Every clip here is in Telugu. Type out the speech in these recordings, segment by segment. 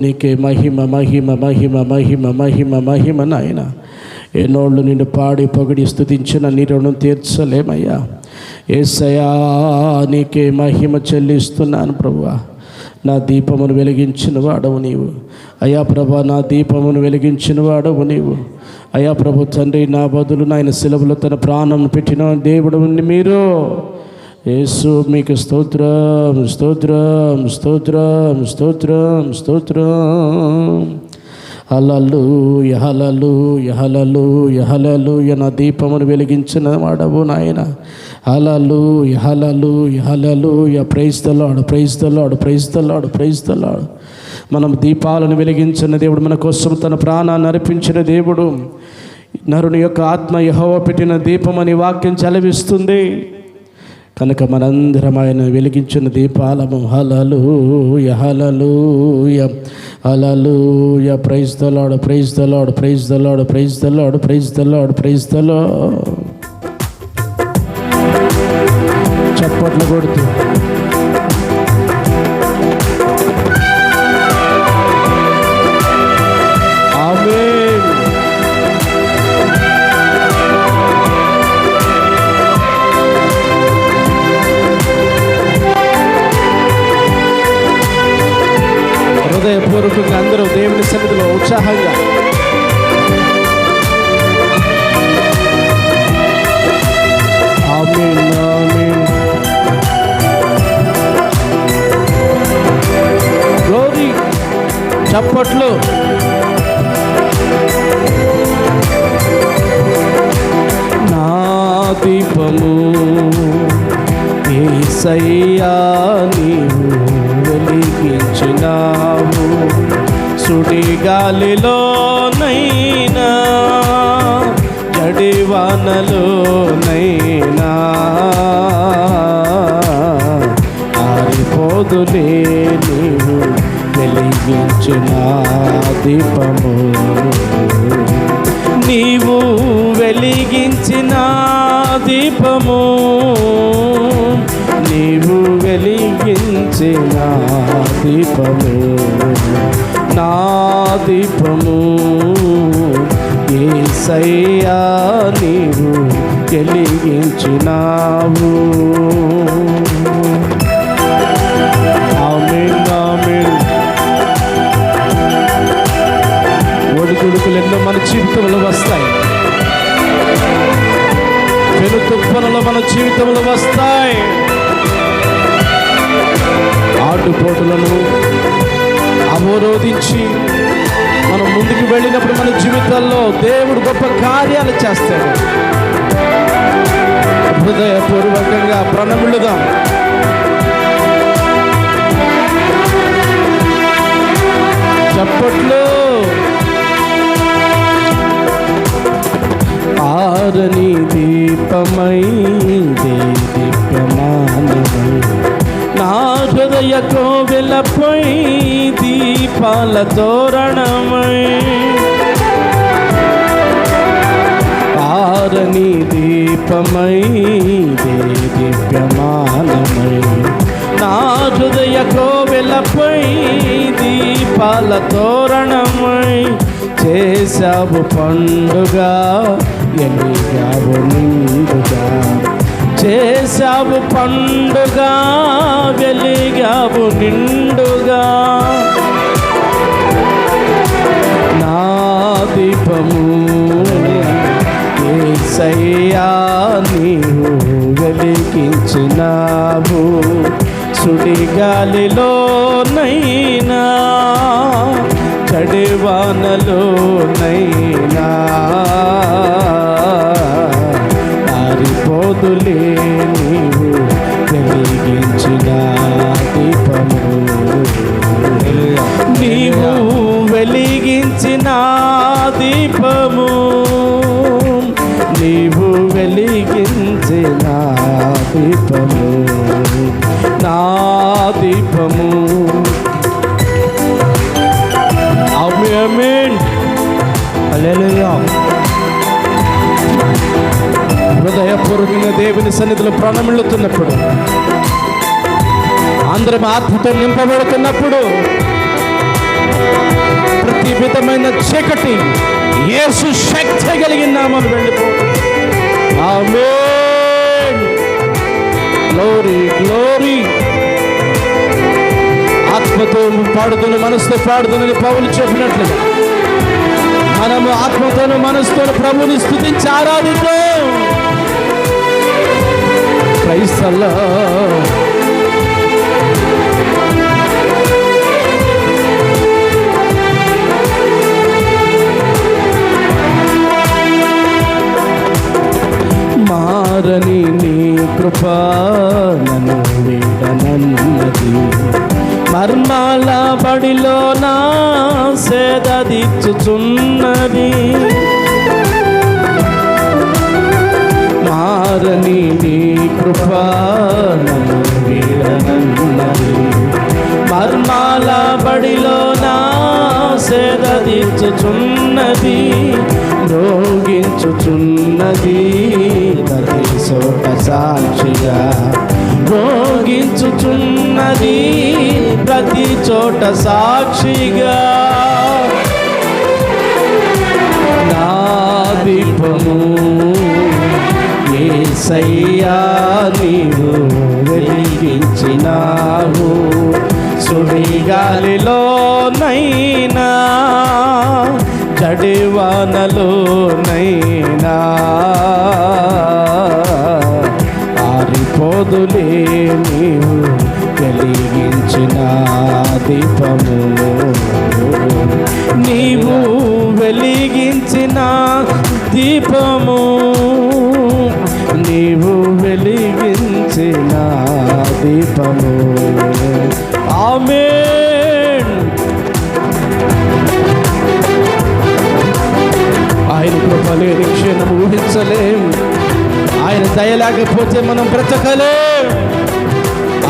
నీకే మహిమ మహిమ మహిమ మహిమ మహిమ మహిమ నాయన. ఎన్నోళ్ళు నిన్ను పాడి పొగిడి స్థుతించిన నీ రుణం తీర్చలేమయ్యా. ఏసయా నీకే మహిమ చెల్లిస్తున్నాను ప్రభువా. నా దీపమును వెలిగించిన వాడవు నీవు. అయా ప్రభా నా దీపమును వెలిగించిన వాడవు నీవు. అయా ప్రభు తండ్రి నా బదులు నాయన శిలవులో తన ప్రాణం పెట్టిన దేవుడు మీరు. యేసు మీకు స్తోత్రం స్తోత్రం స్తోత్రం స్తోత్రం స్తోత్రం. అలలు యహలలు యహలలు యహలలు నా దీపమును వెలిగించిన వాడవు నాయన. అలలు యహలలు యహలలు య ప్రైస్తలాడు ప్రైస్తలాడు ప్రైస్తలాడు ప్రైస్తలాడు మనం దీపాలను వెలిగించిన దేవుడు మన కోసం తన ప్రాణాన్ని అర్పించిన దేవుడు. నరుని యొక్క ఆత్మ యహోవ పెట్టిన దీపం అని వాక్యం చలవిస్తుంది కనుక మనందరం ఆయన వెలిగించిన దీపాలము. హలలు హలలు హలలు praise the Lord praise the Lord praise the Lord praise the Lord praise the Lord praise the Lord హృదయపూర్వకంగా అందరూ దేవుని సన్నిధిలో ఉత్సాహంగా. ఆమేన్ ఆమేన్. గ్లోరీ చప్పట్లు. నా దీపము ఏసయ్యా నీవు. వెలిగించినావు సుడిగాలిలోనైనా జడివానలోనైనా ఆరిపోదులే నీవు వెలిగించిన దీపము. నీవు వెలిగించిన దీపము. వెలిగించిన దీపము నా దీపము. ఏసయ్యా నీవు వెలిగించినావు. ఆమె ఆమేన్. ఒడిదుడుకులు ఎన్నో మన జీవితంలో వస్తాయి. పెను తుప్పనలు మన జీవితంలో వస్తాయి. ఆటుపోటులను అవరోధించి మనం ముందుకు వెళ్ళినప్పుడు మన జీవితాల్లో దేవుడు గొప్ప కార్యాలు చేస్తాడు. హృదయపూర్వకంగా ప్రణమిళుదాం చప్పట్లు. ఆరని దీపమై దీప్యమానమై హృదయ కోవెలపై దీపాల తోరణమై. ఆరని దీపమై దివ్యమానమై. నా హృదయ కోవెలపై దీపాల తోరణమై చేశావు పండుగ ఎలిగావు నిండుగా. చేశావు పండుగ వెలిగావు నిండుగా. నా దీపము ఏసయ్యా నీవు వెలిగించినావు. సుడిగాలిలో నైనా చడివానలో నైనా ఆరిపోదులే నీవు వెలిగించిన దీపము. నీవు వెలిగించిన దీపము. నీవు వెలిగించిన దీపము. నా దీపము. దేవుని సన్నిధిలో ప్రణమిల్లుతున్నప్పుడు అందరం ఆత్మతో నింపబడుతున్నప్పుడు అడ్డమైన చీకటి ఏసు శక్తి కలిగిన నామలు వెళ్ళిపో గ్లోరీ గ్లోరీ. ఆత్మతో పాడుతున్న మనసుతో పాడుతున్నది పౌలు చెప్పినట్లుగా మనము ఆత్మతోను మనసుతో ప్రభుని స్థుతించి ఆరాధిద్దాం. క్రైస్తల్లో మారని నీ కృప నన్ను వీడనన్నది. మర్మాల బడిలో నా సేదదిచ్చుచున్నది మారని నీ మర్మాల బడిలో నా సేద దిచ్చుచున్నది రోగించుచున్నది సోట చోట సాక్షిగా రోగించుచున్నది ప్రతి చోట సాక్షిగా నా దీపము ఏసయ్యా నీవు వెలిగించినావు. సుడిగాలిలో నైనా జడివానలో నైనా క్షణం ఆయన దయ లేకపోతే మనం బ్రతకలేము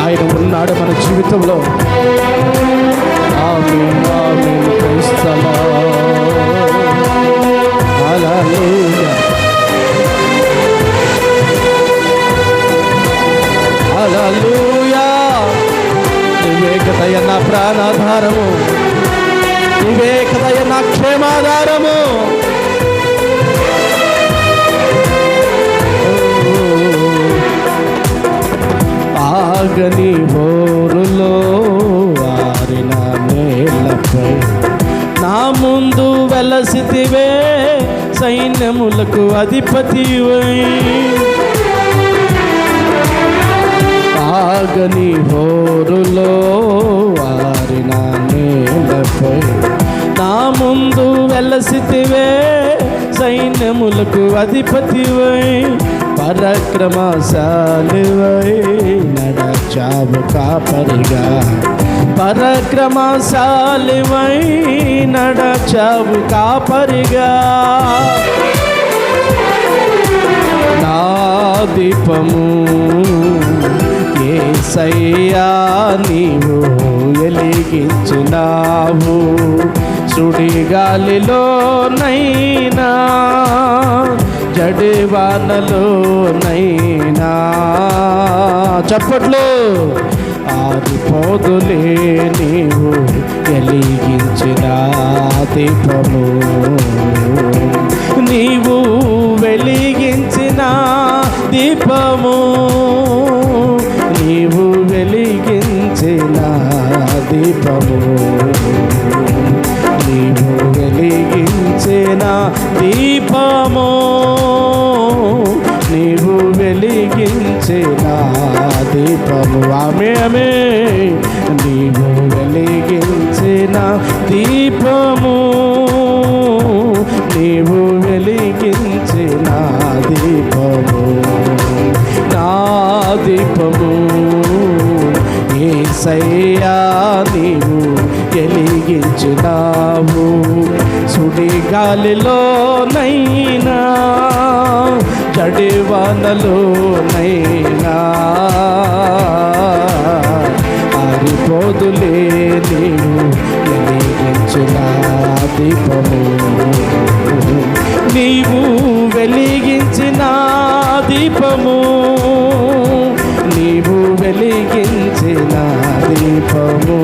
ఆయన ఉన్నాడు మన జీవితంలో ఆమేన్, ఆమేన్, క్రైస్తవా. హల్లెలూయా. హల్లెలూయా. నీవే కదయ్య నా ప్రాణాధారము నీవే కదయ్య నా క్షేమాధారము ఆగని బోరులో ఆరిన నేలపై. నా ముందు వెలసితివే సైన్యములకు అధిపతివై. ఆగని హోరులో ఆరిన నేలపై. నా ముందు వెలసితివే సైన్యములకు అధిపతివై. పరక్రమశాలివై నడ చావు కాపరిగా పరక్రమశాలివై నడచావు కాపరిగా నా దీపము ఏసయ్యా నీవు ఎలిగించినావు సుడిగాలిలో నైనా జడివానలో నైనా. చప్పట్లు. ఆదిపోదులే నీవు వెలిగించిన దీపము. నీవు వెలిగించిన దీపము. నీవు వెలిగించిన దీపము. ఏసయ్యా నీవు ఎలిగించున్నావు సుడి గాలిలో నైనా నైనా ఆరిపోదులే నీవు వెలిగించిన దీపము నీవు వెలిగించిన దీపము నీవు వెలిగించిన దీపము.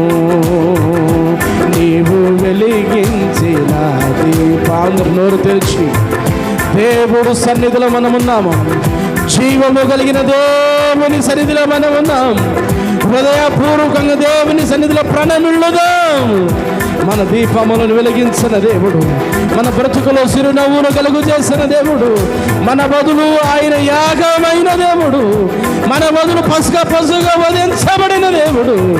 నీవు వెలిగించిన అందరు నోరు తెరిచి దేవుడు సన్నిధిలో మనమున్నాము. జీవము కలిగిన దేవుని సన్నిధిలో మనం ఉన్నాం హృదయపూర్వకంగా దేవుని సన్నిధిలో ప్రణమిల్లుదాం. మన దీపములను వెలిగించిన దేవుడు మన బ్రతుకులో చిరునవ్వును కలుగు చేసిన దేవుడు మన బదులు ఆయన యాగమైన దేవుడు మన వదులు పసుగ పసుగా వధించబడిన దేవుడు.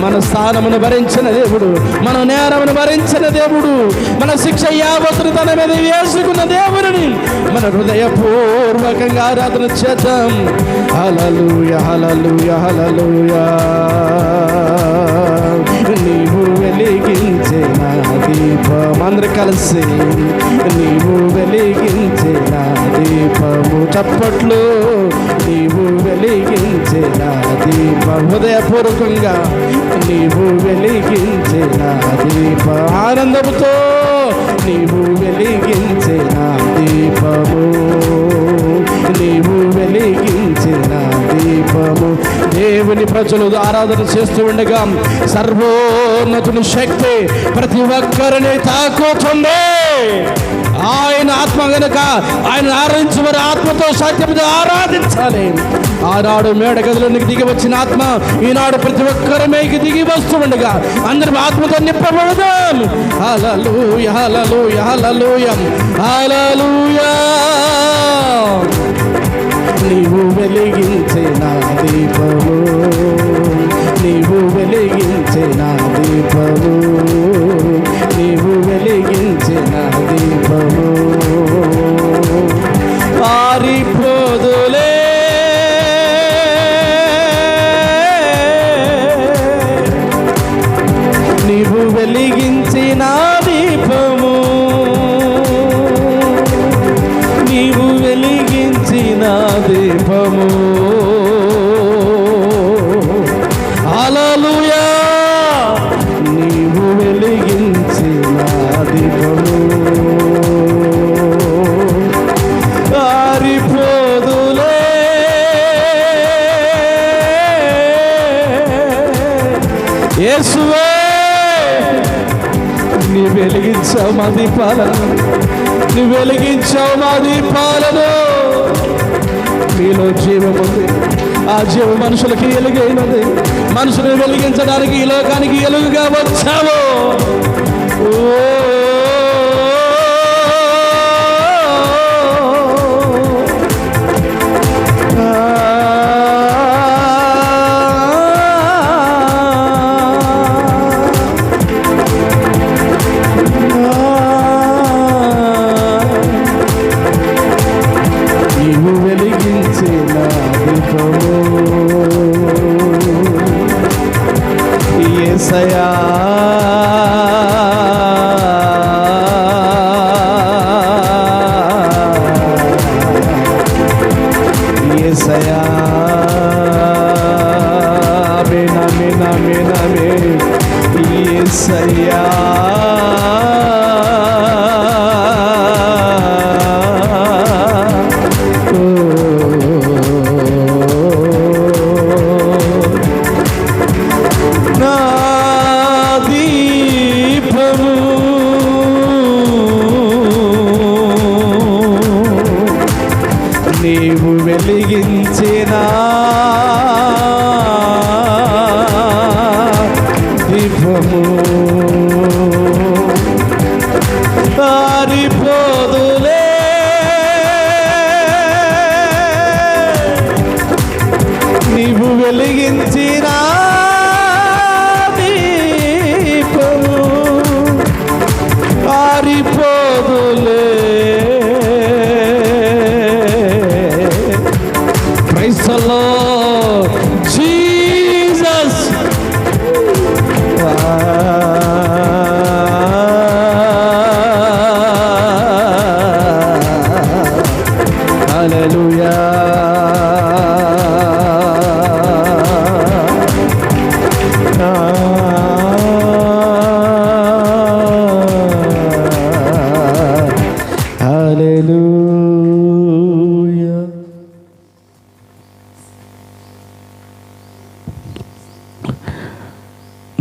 మన స్థానమును భరించిన దేవుడు. మన నేరమును భరించిన దేవుడు. మన శిక్ష యావత్తును తన మీద వేసుకున్న దేవుడిని మన హృదయపూర్వకంగా ఆరాధన చేద్దాం. హలలుయ హలలుయ హలలుయ నీవు వెలిగించే నా దీపం. అందరు కలిసి నీవు వెలిగించే నా దీపము. చప్పట్లు నీవు వెలిగించే నా దీపం. హృదయపూర్వకంగా నీవు వెలిగించే నా దీప. ఆనందముతో నీవు వెలిగించే నా దీపము. నీవు వెలిగించే నా దీపము. దేవుని ప్రజలు ఆరాధన చేస్తూ ఉండగా సర్వోన్నతుని శక్తి ప్రతి ఒక్కరిని తాకుతుంది ఆయన ఆత్మ గనుక ఆయన ఆరాధించి ఆత్మతో సాధ్యం ఆరాధించాలి. ఆనాడు మేడ గదిలోనికి దిగి వచ్చిన ఆత్మ ఈనాడు ప్రతి ఒక్కరి మేకి దిగి వస్తుండగా అందరం ఆత్మతో నింపబడదాం. హలలు హలలు హలలు హల్లెలూయా. నీవు వెలిగించిన దీపము. నీవు వెలిగించిన దీపము. వెలిగించిన దీపము. పారిపో యేసువే! నీ వెలిగించావు మా దీపాలను. నీ వెలిగించావు మా దీపాలను. మీలో జీవం ఉంది. ఆ జీవం మనుషులకి ఎలుగైనది. మనుషులు వెలిగించడానికి ఈ లోకానికి ఎలుగుగా వచ్చావు. ఓ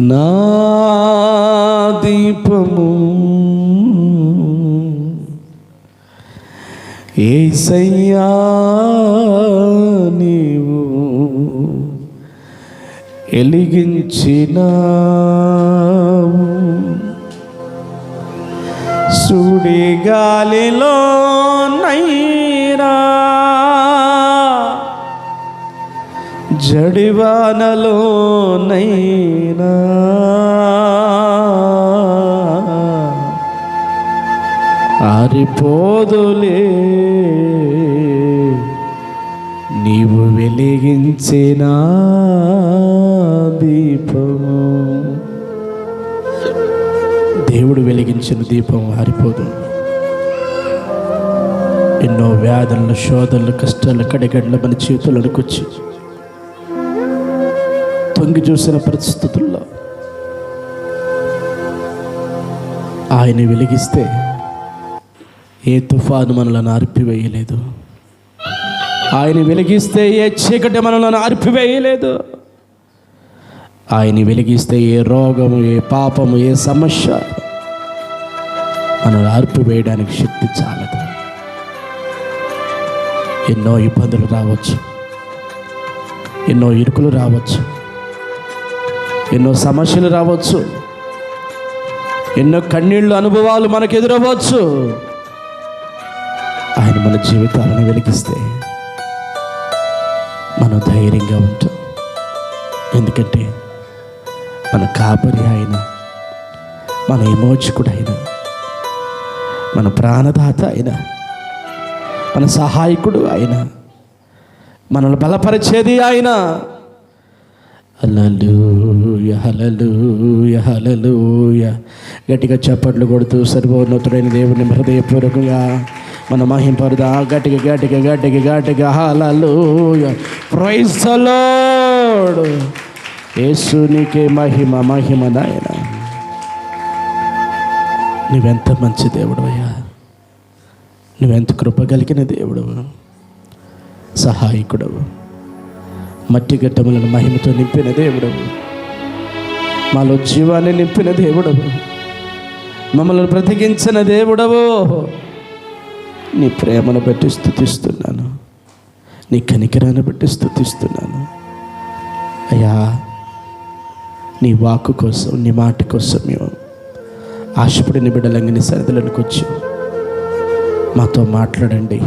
నా దీపము ఏసయ్యా నీవు ఎలిగించిన సుడి గాలిలో జడివానలోనైనా ఆరిపోదులే. నీవు వెలిగించిన దీపము. దేవుడు వెలిగించిన దీపం ఆరిపోదు. ఎన్నో వ్యాధులను శోధనలు కష్టాలు కడిగడ్లు మన చేతులకు వచ్చి వంగి చూసిన పరిస్థితుల్లో ఆయన వెలిగిస్తే ఏ తుఫాను మనలను ఆర్పివేయలేదు. ఆయన వెలిగిస్తే ఏ చీకటి మనలను ఆర్పివేయలేదు. ఆయన వెలిగిస్తే ఏ రోగము ఏ పాపము ఏ సమస్య మనల్ని ఆర్పివేయడానికి శక్తి చాలదు. ఎన్నో ఇబ్బందులు రావచ్చు. ఎన్నో ఇరుకులు రావచ్చు. ఎన్నో సమస్యలు రావచ్చు. ఎన్నో కన్నీళ్ళు అనుభవాలు మనకు ఎదురవ్వచ్చు ఆయన మన జీవితాలను వెలిగిస్తే మనం ధైర్యంగా ఉంటాం. ఎందుకంటే మన కాపరి ఆయన మన విమోచకుడు ఆయన మన ప్రాణదాత ఆయన మన సహాయకుడు ఆయన మనల్ని బలపరిచేది ఆయన హల్లెలూయ హల్లెలూయ హల్లెలూయ. గట్టిగా చప్పట్లు కొడుతూ సర్వోన్నతుడైన దేవుని హృదయపూర్వకంగా మన మహింపరుదా గట్టిగా గట్టిగా గట్టిగా గట్టిగా హల్లెలూయ. ప్రైజ్ ద యేసునికే మహిమ మహిమ నాయన. నువ్వెంత మంచి దేవుడు అయ్యా నువ్వెంత కృప కలిగిన దేవుడవు. సహాయకుడవు. మట్టి ఘట్టములను మహిమతో నింపిన దేవుడు. మాలో జీవాన్ని నింపిన దేవుడవు మమ్మల్ని బ్రతికించిన దేవుడవు. నీ ప్రేమను బట్టి స్థుతిస్తున్నాను. నీ కనికరాన్ని బట్టి స్థుతిస్తున్నాను. అయ్యా నీ వాక్కు కోసం నీ మాట కోసం మేము ఆశపడిన బిడ్డలంగిన సరిదలకు వచ్చి. మాతో మాట్లాడండి.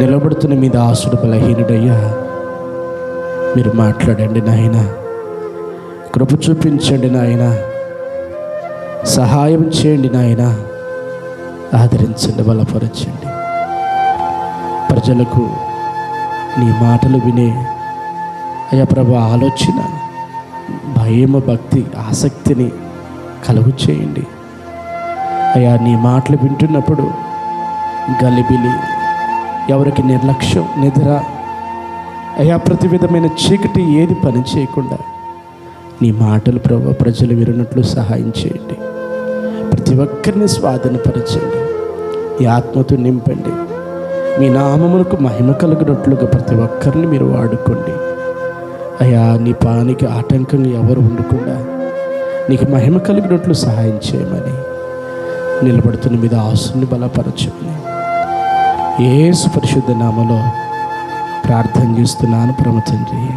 నిలబడుతున్న మీద ఆసుడు బలహీనుడయ్యా. మీరు మాట్లాడండి నాయన. కృప చూపించండి నాయన. సహాయం చేయండి నాయన. ఆదరించండి బలపరచండి. ప్రజలకు నీ మాటలు వినే అయ్యా ప్రభు ఆలోచన భయము భక్తి ఆసక్తిని కలుగు చేయండి. అయ్యా నీ మాటలు వింటున్నప్పుడు గలిబిలి ఎవరికి నిర్లక్ష్యం నిద్ర అయా ప్రతి విధమైన చీకటి ఏది పని చేయకుండా నీ మాటలు ప్రభు ప్రజలు వినట్లు సహాయం చేయండి. ప్రతి ఒక్కరిని స్వాధీనపరచండి. ఈ ఆత్మతో నింపండి. మీ నామములకు మహిమ కలిగినట్లుగా ప్రతి ఒక్కరిని మీరు వాడుకోండి. అయా నీ పానికి ఆటంకంగా ఎవరు ఉండకుండా నీకు మహిమ కలిగినట్లు సహాయం చేయమని నిలబడుతున్న మీద ఆశని బలపరచమని. ఏసు పరిశుద్ధ నామలో ప్రార్థన చేస్తున్నాను ప్రమ తండ్రి.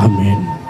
ఆమెన్.